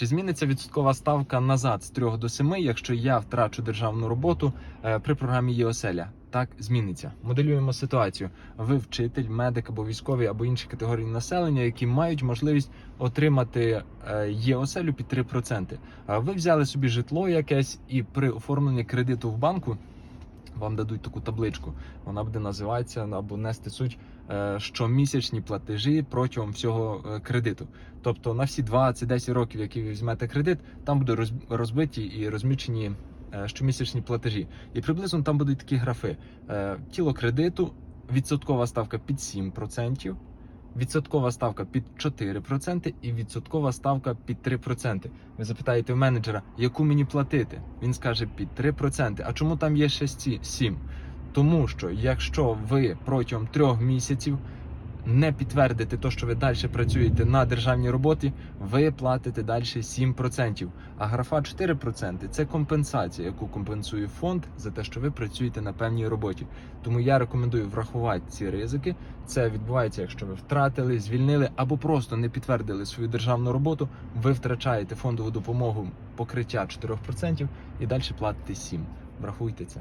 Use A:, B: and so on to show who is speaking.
A: Чи зміниться відсоткова ставка назад з 3 до 7, якщо я втрачу державну роботу е, при програмі ЄОСЕЛЯ? Так, зміниться. Моделюємо ситуацію. Ви вчитель, медик або військовий, або інші категорії населення, які мають можливість отримати е, ЄОСЕЛю під 3%. Ви взяли собі житло якесь і при оформленні кредиту в банку вам дадуть таку табличку. Вона буде називатися або нести суть е, щомісячні платежі протягом всього е, кредиту. Тобто на всі 20-10 років, які ви візьмете кредит, там буде розбиті і розмічені е, щомісячні платежі. І приблизно там будуть такі графи: тіло кредиту, відсоткова ставка під 7%, відсоткова ставка під 4% і відсоткова ставка під 3%. Ви запитаєте в менеджера, яку мені платити? Він скаже під 3%. А чому там є ще ці 7? Тому що якщо ви протягом трьох місяців не підтвердите те, що ви далі працюєте на державній роботі, ви платите далі 7%. А графа 4% це компенсація, яку компенсує фонд за те, що ви працюєте на певній роботі. Тому я рекомендую врахувати ці ризики. Це відбувається, якщо ви втратили, звільнили або просто не підтвердили свою державну роботу. Ви втрачаєте фондову допомогу покриття 4% і далі платите 7%. Врахуйте це.